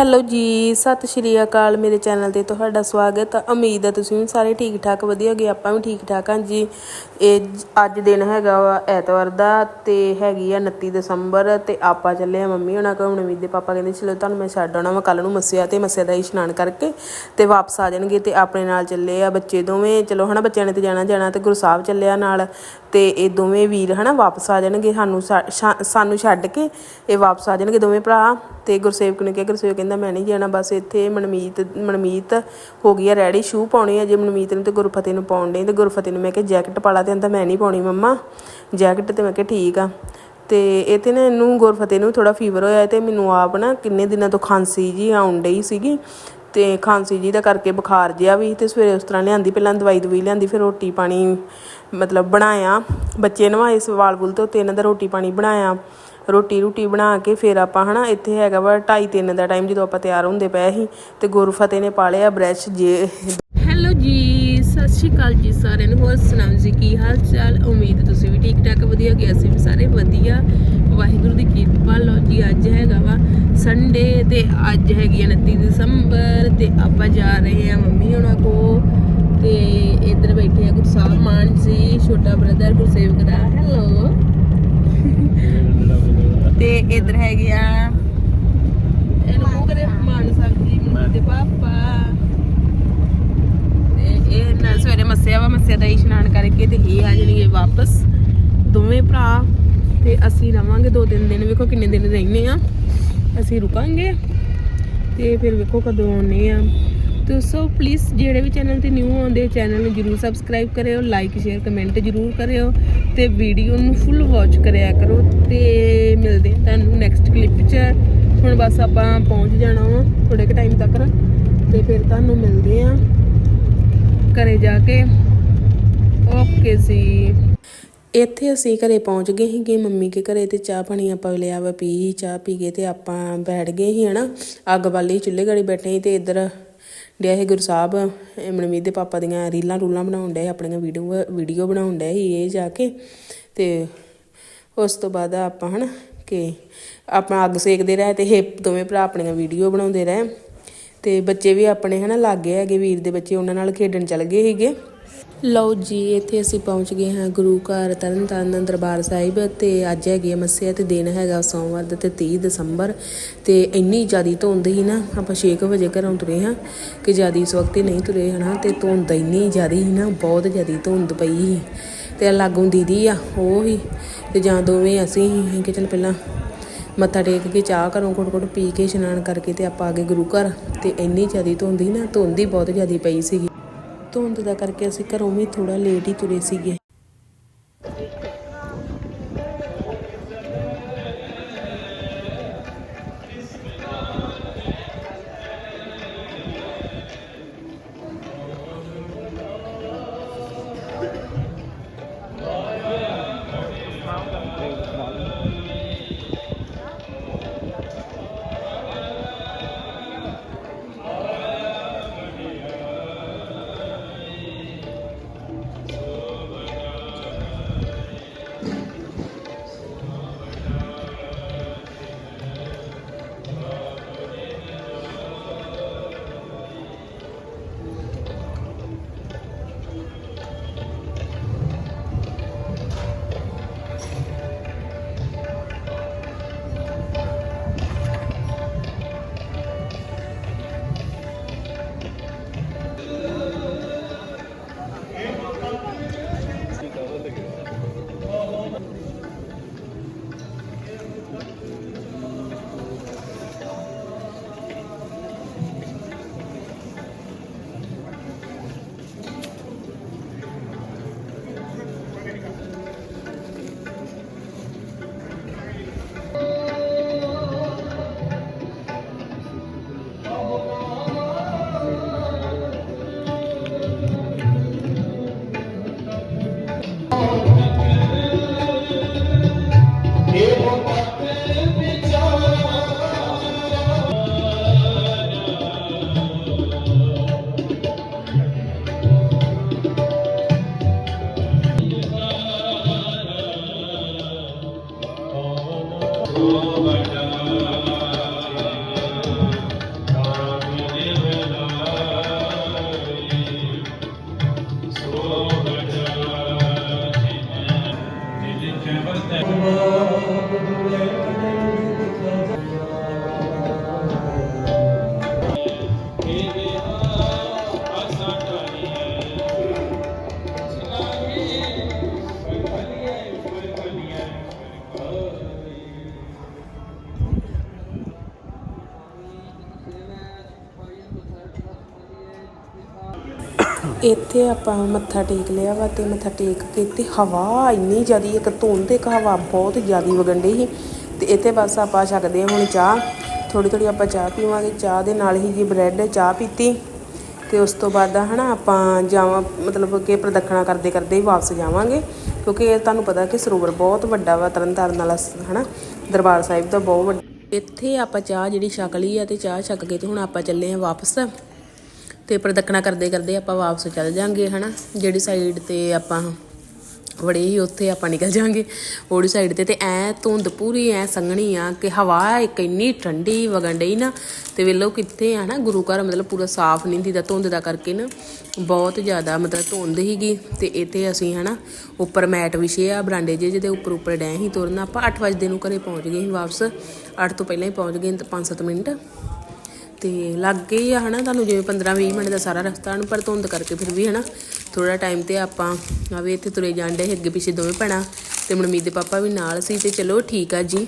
Hello ਜੀ, ਸਤਿ ਸ਼੍ਰੀ ਅਕਾਲ ਮੇਰੇ ਚੈਨਲ ਤੇ ਤੁਹਾਡਾ ਸਵਾਗਤ। ਹੈ ਉਮੀਦ ਹੈ ਤੁਸੀਂ ਵੀ ਸਾਰੇ ਠੀਕ ਠਾਕ ਵਧੀਆ ਹੋਗੇ, ਆਪਾਂ ਵੀ ਠੀਕ ਠਾਕ ਹਾਂ ਜੀ। ਇਹ ਅੱਜ ਦਿਨ ਹੈਗਾ ਵਾ ਐਤਵਾਰ ਦਾ ਤੇ ਹੈਗੀ ਆ 29 ਦਸੰਬਰ ਤੇ ਆਪਾਂ ਚੱਲੇ ਆ ਮੰਮੀ ਹੋਣਾ ਕੋਲ ਹੁਣ ਦੇ ਪਾਪਾ ਕਹਿੰਦੇ ਚਲੋ ਤੁਹਾਨੂੰ ਮੈਂ ਛੱਡ ਆਉਣਾ ਵਾ ਕੱਲ ਨੂੰ ਮੱਸਿਆ ਤੇ ਮੱਸਿਆ ਦਾ ਇਸ਼ਨਾਨ ਕਰਕੇ ਤੇ ਵਾਪਸ ਆ ਜਾਣਗੇ ਤੇ ਆਪਣੇ ਨਾਲ ਚੱਲੇ ਆ ਬੱਚੇ ਦੋਵੇਂ। ਚਲੋ ਹਨਾ ਬੱਚਿਆਂ ਨੇ ਤੇ ਜਾਣਾ ਜਾਣਾ ਤੇ ਗੁਰਸਾਹਿਬ ਚੱਲਿਆ ਨਾਲ ਤੇ ਇਹ ਦੋਵੇਂ ਵੀਰ ਹਨਾ ਵਾਪਸ ਆ ਜਾਣਗੇ ਸਾਨੂੰ ਸਾ- ਸ਼ਾ- ਸਾਨੂੰ ਛੱਡ ਕੇ ਇਹ ਵਾਪਸ ਆ ਜਾਣਗੇ ਦੋਵੇਂ ਭਰਾ ਤੇ ਗੁਰਸੇਵਕ ਨੇ ਕਿਹਾ ਗੁਰਸੇਵਕ ਕਹਿੰਦਾ ਮੈਂ ਨਹੀਂ ਜਾਣਾ, ਬਸ ਇੱਥੇ ਮਨਮੀਤ ਮਨਮੀਤ ਹੋ ਗਈ ਆ ਰੈਡੀ ਸ਼ੂ ਪਾਉਣੇ ਆ। ਜੇ ਮਨਮੀਤ ਨੂੰ ਤੇ ਗੁਰਫਤਿਹ ਨੂੰ ਪਾਉਣ ਡਈ, ਤੇ ਗੁਰਫਤਿਹ ਨੂੰ ਮੈਂ ਕਿਹਾ ਜੈਕਟ ਪਾ ਲਾ ਤੇ ਕਹਿੰਦਾ ਮੈਂ ਨਹੀਂ ਪਾਉਣੀ ਮੰਮਾ, ਜੈਕਟ ਤੇ ਮੈਂ ਕਿਹਾ ਠੀਕ ਆ। ਤੇ ਇਹ ਤੇ ਨਾ ਇਹਨੂੰ ਗੁਰਫਤਿਹ ਨੂੰ ਥੋੜਾ ਫੀਵਰ ਹੋਇਆ ਤੇ ਮੈਨੂੰ ਆਪ ਨਾ ਕਿੰਨੇ ਦਿਨਾਂ ਤੋਂ ਖਾਂਸੀ ਜੀ ਆਉਣ ਡਈ ਸੀਗੀ। ਤੇ ਖਾਂਸੀ ਜੀ ਦਾ ਕਰਕੇ ਬੁਖਾਰ ਜਿਹਾ ਵੀ ਤੇ ਸਵੇਰੇ ਉਸ ਤਰ੍ਹਾਂ ਲਿਆਂਦੀ, ਪਹਿਲਾਂ ਦਵਾਈ ਦਵਾਈ ਲਿਆਂਦੀ, ਫਿਰ ਰੋਟੀ ਪਾਣੀ ਮਤਲਬ ਬਣਾਇਆ। ਬੱਚੇ ਨਵਾਏ ਸਵਾਲ ਬੁਲ ਤੇ ਇਹਨਾਂ ਦਾ ਰੋਟੀ ਪਾਣੀ ਬਣਾਇਆ। ਰੋਟੀ ਰੂਟੀ ਬਣਾ ਕੇ ਫਿਰ ਆਪਾਂ ਹਨਾ ਇੱਥੇ ਹੈਗਾ ਵਾ 2:30 3 ਦਾ ਟਾਈਮ ਜਦੋਂ ਆਪਾਂ ਤਿਆਰ ਹੁੰਦੇ ਪਏ ਸੀ ਤੇ ਗੁਰਫਤਿਹ ਨੇ ਪਾ ਲਿਆ ਬ੍ਰਸ਼ ਜੇ ਸ਼੍ਰੀ ਅਕਾਲ ਜੀ ਸਾਰਿਆਂ ਨੂੰ। ਹੋਰ ਸੁਣਾਓ ਜੀ, ਕੀ ਹਾਲ ਚਾਲ? ਉਮੀਦ ਤੁਸੀਂ ਵੀ ਠੀਕ ਠਾਕ, ਵਧੀਆ ਗਿਆ ਅਸੀਂ ਵੀ ਸਾਰੇ ਵਧੀਆ। ਵਾਹਿਗੁਰੂ ਦੀ ਕਿਰਪਾ ਲੋ ਜੀ, ਅੱਜ ਹੈਗਾ ਵਾ ਸੰਡੇ ਤੇ ਅੱਜ ਹੈਗੀ ਆ 29 ਦਸੰਬਰ ਤੇ ਆਪਾਂ ਜਾ ਰਹੇ ਆ ਮੰਮੀ ਉਹਨਾਂ ਕੋ ਤੇ ਇੱਧਰ ਬੈਠੇ ਆ ਗੁਰਸਾਹਿਬ ਮਾਨ ਜੀ, ਛੋਟਾ ਬ੍ਰਦਰ ਗੁਰਸੇਵਕ ਦਾ। ਹੈਲੋ ਤੇ ਇੱਧਰ ਹੈਗੇ ਆ, ਇਹਨੂੰ ਮੂੰਹ ਕਰੇ, ਮਾਨ ਸਾਹਿਬ ਜੀ ਦੇ ਪਾਪਾ ਤੇ ਇਹ ਨਾ ਸਵੇਰੇ ਮੱਸਿਆ ਵਾ ਮੱਸਿਆ ਦਾ ਇਸ਼ਨਾਨ ਕਰਕੇ ਤੇ ਇਹ ਆ ਜਾਣਗੇ ਵਾਪਸ ਦੋਵੇਂ ਭਰਾ ਤੇ ਅਸੀਂ ਰਵਾਂਗੇ ਦੋ ਤਿੰਨ ਦਿਨ। ਵੇਖੋ ਕਿੰਨੇ ਦਿਨ ਰਹਿੰਦੇ ਆ। ਅਸੀਂ ਰੁਕਾਂਗੇ ਤੇ ਫਿਰ ਵੇਖੋ ਕਦੋਂ ਆਉਨੇ ਆ। ਤੇ ਸੋ ਪਲੀਜ਼ ਜਿਹੜੇ ਵੀ ਚੈਨਲ ਤੇ ਨਿਊ ਆਉਂਦੇ ਚੈਨਲ ਨੂੰ ਜਰੂਰ ਸਬਸਕ੍ਰਾਈਬ ਕਰਿਓ ਲਾਈਕ ਸ਼ੇਅਰ ਕਮੈਂਟ ਜਰੂਰ ਕਰਿਓ ਤੇ ਵੀਡੀਓ ਨੂੰ ਫੁੱਲ ਵਾਚ ਕਰਿਆ ਕਰੋ ਤੇ ਮਿਲਦੇ ਤੁਹਾਨੂੰ ਨੈਕਸਟ ਕਲਿੱਪ 'ਚ। ਹੁਣ ਬਸ ਆਪਾਂ ਪਹੁੰਚ ਜਾਣਾ ਵਾ ਥੋੜੇ ਕੁ ਟਾਈਮ ਤੱਕ ਤੇ ਫਿਰ ਤੁਹਾਨੂੰ ਮਿਲਦੇ ਆ ਘਰੇ ਜਾ ਕੇ। ਓਕੇ ਜੀ। ਇੱਥੇ ਅਸੀਂ ਘਰੇ ਪਹੁੰਚ ਗਏ ਸੀਗੇ, ਮੰਮੀ ਕੇ ਘਰੇ ਤੇ ਚਾਹ ਪਾਣੀ ਆਪਾਂ ਲਿਆ ਵਾ ਪੀ, ਚਾਹ ਪੀ ਕੇ ਤੇ ਆਪਾਂ ਬੈਠ ਗਏ ਸੀ ਹਨਾ। ਅੱਗ ਬਾਲੀ ਚੁੱਲ੍ਹੇ ਗੜੀ ਬੈਠੇ ਸੀ ਤੇ ਇੱਧਰ ਡਿਆ ਸੀ ਗੁਰੂ ਸਾਹਿਬ ਮਨਮੀਤ ਦੇ ਪਾਪਾ ਦੀਆਂ ਰੀਲਾਂ ਰੂਲਾਂ ਬਣਾਉਣ ਡਿਆ ਆਪਣੀਆਂ ਵੀਡੀਓ ਵੀਡੀਓ ਬਣਾਉਣ ਡਿਆ ਸੀ ਇਹ ਜਾ ਕੇ। ਤੇ ਉਸ ਤੋਂ ਬਾਅਦ ਆਪਾਂ ਹਨਾ ਕਿ ਆਪਾਂ ਅੱਗ ਸੇਕਦੇ ਰਹੇ ਤੇ ਇਹ ਦੋਵੇਂ ਭਰਾ ਆਪਣੀਆਂ ਵੀਡੀਓ ਬਣਾਉਂਦੇ ਰਹੇ। ਤੇ ਬੱਚੇ ਵੀ ਆਪਣੇ ਹਨਾ ਲਾਗੇ ਹੈਗੇ, ਵੀਰ ਦੇ ਬੱਚੇ ਉਹਨਾਂ ਨਾਲ ਖੇਡਣ ਚੱਲ ਗਏ ਸੀਗੇ। ਲਓ ਜੀ, ਇੱਥੇ ਅਸੀਂ ਪਹੁੰਚ ਗਏ ਹਾਂ ਗੁਰੂ ਘਰ ਤਰਨਤਾਰਨ ਦਰਬਾਰ ਸਾਹਿਬ ਤੇ ਅੱਜ ਹੈਗੀ ਆ ਮੱਸਿਆ ਤੇ ਦਿਨ ਹੈਗਾ ਸੋਮਵਾਰ ਦਾ ਤੇ 30 ਦਸੰਬਰ ਤੇ ਇੰਨੀ ਜ਼ਿਆਦੀ ਧੁੰਦ ਹੀ ਨਾ, ਆਪਾਂ 6 ਵਜੇ ਘਰੋਂ ਤੁਰੇ ਹਾਂ ਕਿ ਜ਼ਿਆਦੀ ਇਸ ਵਕਤ ਹੀ ਨਹੀਂ ਤੁਰੇ ਹਨਾ ਤੇ ਧੁੰਦ ਇੰਨੀ ਜ਼ਿਆਦੀ ਸੀ ਨਾ, ਬਹੁਤ ਜ਼ਿਆਦੀ ਧੁੰਦ ਪਈ ਸੀ ਤੇ ਲਾਗੋਂ ਦੀਦੀ ਆ, ਉਹ ਹੀ ਤੇ ਜਾਂ ਦੋਵੇਂ ਅਸੀਂ ਹੀ ਕਿ ਚਲ ਪਹਿਲਾਂ ਮੱਥਾ ਟੇਕ ਕੇ ਚਾਹ ਘਰੋਂ ਘੁੱਟ ਘੁੱਟ ਪੀ ਕੇ ਇਸ਼ਨਾਨ ਕਰਕੇ ਤੇ ਆਪਾਂ ਆ ਗਏ ਗੁਰੂ ਘਰ ਤੇ ਇੰਨੀ ਜ਼ਿਆਦੀ ਧੁੰਦ ਹੀ ਨਾ, ਧੁੰਦ ਹੀ ਬਹੁਤ ਜ਼ਿਆਦੀ ਪਈ ਸੀਗੀ। ਧੁੰਦ ਦਾ ਕਰਕੇ ਅਸੀਂ ਘਰੋਂ ਵੀ ਥੋੜਾ ਲੇਟ ਹੀ ਤੁਰੇ ਸੀਗੇ। ਇੱਥੇ ਆਪਾਂ ਮੱਥਾ ਟੇਕ ਲਿਆ ਵਾ ਤੇ ਮੱਥਾ ਟੇਕ ਕੇ ਤੇ ਹਵਾ ਇੰਨੀ ਜ਼ਿਆਦੀ, ਇੱਕ ਧੁੰਦ ਇੱਕ ਹਵਾ ਬਹੁਤ ਜ਼ਿਆਦੀ ਵਗਣ ਡਈ ਸੀ। ਤੇ ਇੱਥੇ ਬਸ ਆਪਾਂ ਛਕਦੇ ਹਾਂ ਹੁਣ ਚਾਹ। ਥੋੜੀ ਥੋੜੀ ਆਪਾਂ ਚਾਹ ਪੀਵਾਂਗੇ। ਚਾਹ ਦੇ ਨਾਲ ਹੀ ਜੀ ਬ੍ਰੈਡ, ਚਾਹ ਪੀਤੀ। ਤੇ ਉਸ ਤੋਂ ਬਾਅਦ ਆ ਹਨਾ ਆਪਾਂ ਜਾਵਾਂ, ਮਤਲਬ ਕਿ ਪ੍ਰਦਖਣਾ ਕਰਦੇ ਕਰਦੇ ਹੀ ਵਾਪਸ ਜਾਵਾਂਗੇ। ਕਿਉਂਕਿ ਤੁਹਾਨੂੰ ਪਤਾ ਕਿ ਸਰੋਵਰ ਬਹੁਤ ਵੱਡਾ ਵਾ, ਤਰਨਤਾਰਨ ਵਾਲਾ ਸ- ਹਨਾ, ਦਰਬਾਰ ਸਾਹਿਬ ਦਾ ਬਹੁਤ ਵੱਡਾ। ਇੱਥੇ ਆਪਾਂ ਚਾਹ ਜਿਹੜੀ ਛਕ ਲਈ ਆ ਤੇ ਚਾਹ ਛਕ ਕੇ ਤੇ ਹੁਣ ਆਪਾਂ ਚੱਲੇ ਆ ਵਾਪਸ। ਤੇ ਪ੍ਰਦਖਣਾ ਕਰਦੇ ਕਰਦੇ ਆਪਾਂ ਵਾਪਸ ਚੱਲ ਜਾਾਂਗੇ, ਹਨਾ? ਜਿਹੜੀ ਸਾਈਡ ਤੇ ਆਪਾਂ ਵੜੇ ਹੀ ਉੱਥੇ ਆਪਾਂ ਨਿਕਲ ਜਾਾਂਗੇ। ਉਹੜੀ ਸਾਈਡ ਤੇ ਤੇ ਐ ਧੁੰਦ ਪੂਰੀ, ਐ ਸੰਘਣੀ ਆ ਕਿ ਹਵਾ ਇੱਕ ਇੰਨੀ ਠੰਡੀ ਵਗਣ ਡਈ ਨਾ, ਤੇ ਵੇਲੋ ਕਿੱਥੇ ਆ ਨਾ ਗੁਰੂ ਘਰ ਮਤਲਬ ਪੂਰਾ ਸਾਫ਼ ਨਹੀਂ ਦੀਦਾ ਧੁੰਦ ਦਾ ਕਰਕੇ ਨਾ ਬਹੁਤ ਜ਼ਿਆਦਾ ਮਤਲਬ ਧੁੰਦ ਹੀਗੀ ਤੇ ਇੱਥੇ ਅਸੀਂ, ਹਨਾ, ਉੱਪਰ ਮੈਟ ਵਿਛੇ ਆ, ਬਰਾਂਡੇ ਜੇ ਜਿਹਦੇ ਉੱਪਰ ਉੱਪਰ ਡੈ ਹੀ ਤੁਰਨਾ। ਆਪਾਂ 8 ਵਜੇ ਨੂੰ ਘਰੇ ਪਹੁੰਚ ਗਏ ਸੀ ਵਾਪਸ। 8 ਤੋਂ ਪਹਿਲਾਂ ਹੀ ਪਹੁੰਚ ਗਏ 5-7 ਮਿੰਟ। ਤੇ ਲੱਗ ਗਈ ਆ ਹਨਾ, ਤੁਹਾਨੂੰ ਜਿਵੇਂ 15-20 ਮਿੰਟ ਦਾ ਸਾਰਾ ਰਸਤਾ ਹਨ ਪਰ ਧੁੰਦ ਕਰਕੇ ਫਿਰ ਵੀ ਹਨਾ ਥੋੜਾ ਟਾਈਮ ਤੇ ਆਪਾਂ ਆਵੇ ਇੱਥੇ ਤੁਰੇ ਜਾਂਦੇ ਅੱਗੇ ਪਿੱਛੇ ਦੋਵੇਂ ਭੈਣਾਂ ਤੇ ਮਨਮੀਤ ਦੇ ਪਾਪਾ ਵੀ ਨਾਲ ਸੀ ਤੇ ਚਲੋ ਠੀਕ ਆ ਜੀ।